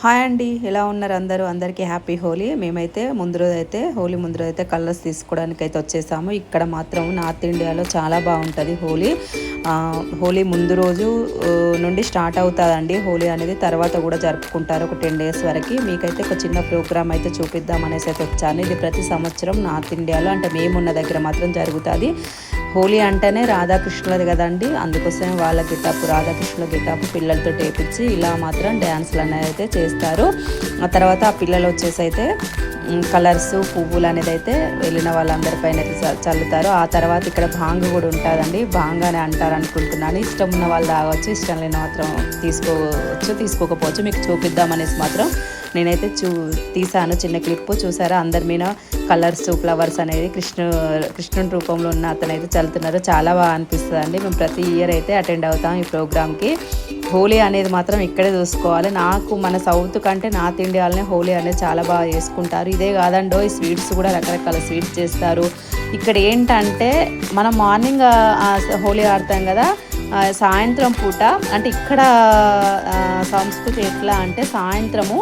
Hi అండి ఎలా ఉన్నారు అందరూ? అందరికీ హ్యాపీ హోలీ. మేమైతే ముందు రోజు అయితే హోలీ ముందు రోజు అయితే కలర్స్ తీసుకోవడానికి అయితే వచ్చేసాము. ఇక్కడ మాత్రం నార్త్ ఇండియాలో చాలా బాగుంటుంది హోలీ. హోలీ ముందు రోజు నుండి స్టార్ట్ అవుతుందండి. హోలీ అనేది తర్వాత కూడా జరుపుకుంటారు ఒక టెన్ డేస్ వరకు. మీకైతే ఒక చిన్న ప్రోగ్రామ్ అయితే చూపిద్దాం అనేసి అయితే వచ్చాను. ఇది ప్రతి సంవత్సరం నార్త్ ఇండియాలో అంటే మేమున్న దగ్గర మాత్రం జరుగుతుంది. హోలీ అంటేనే రాధాకృష్ణులది కదండి. అందుకోసం వాళ్ళ గిటాపు రాధాకృష్ణుల గిటాపు పిల్లలతో టేపించి ఇలా మాత్రం డ్యాన్స్లు అనేది అయితే చేస్తారు. ఆ తర్వాత ఆ పిల్లలు వచ్చేసి అయితే కలర్స్ పువ్వులు అనేది అయితే వెళ్ళిన వాళ్ళందరిపైన అయితే చ- చల్లుతారు. ఆ తర్వాత ఇక్కడ భాంగ్ కూడా ఉంటుందండి. భాంగ్ అని అంటారు అనుకుంటున్నాను ఇష్టం ఉన్న వాళ్ళు తాగొచ్చు ఇష్టం లేని మాత్రం తీసుకోవచ్చు తీసుకోకపోవచ్చు. మీకు చూపిద్దామనేసి మాత్రం నేనైతే చూ తీసాను చిన్న క్లిప్ చూసారా? అందరి మీద కలర్స్ ఫ్లవర్స్ అనేది కృష్ణు కృష్ణుని రూపంలో ఉన్న అతనైతే చల్లుతున్నారు. చాలా బాగా అనిపిస్తుంది అండి మేము ప్రతి ఇయర్ అయితే అటెండ్ అవుతాం ఈ ప్రోగ్రామ్కి. హోలీ అనేది మాత్రం ఇక్కడే చూసుకోవాలి. నాకు మన సౌత్ కంటే నార్త్ ఇండియాలోనే హోలీ అనేది చాలా బాగా చేసుకుంటారు. ఇదే కాదండో ఈ స్వీట్స్ కూడా రకరకాల స్వీట్స్ చేస్తారు. ఇక్కడ ఏంటంటే మనం మార్నింగ్ హోలీ ఆడతాం కదా సాయంత్రం పూట. అంటే ఇక్కడ సంస్కృతి ఎట్లా అంటే సాయంత్రము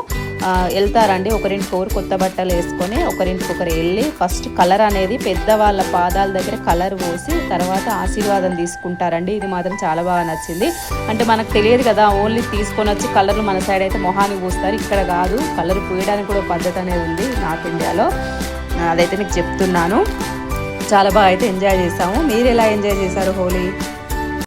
వెళ్తారండి. ఒకరింటికి ఒకరు కొత్త బట్టలు వేసుకొని ఒకరింటికి ఒకరు వెళ్ళి ఫస్ట్ కలర్ అనేది పెద్దవాళ్ళ పాదాల దగ్గర కలర్ పోసి తర్వాత ఆశీర్వాదం తీసుకుంటారండి. ఇది మాత్రం చాలా బాగా నచ్చింది. అంటే మనకు తెలియదు కదా ఓన్లీ తీసుకొని వచ్చి కలర్లు మన సైడ్ అయితే మొహాన్ని పూస్తారు. ఇక్కడ కాదు కలర్ పూయడానికి కూడా పద్ధతి అనేది ఉంది నార్త్ ఇండియాలో. అదైతే మీకు చెప్తున్నాను. చాలా బాగా అయితే ఎంజాయ్ చేసాము. మీరు ఎలా ఎంజాయ్ చేశారు హోలీ?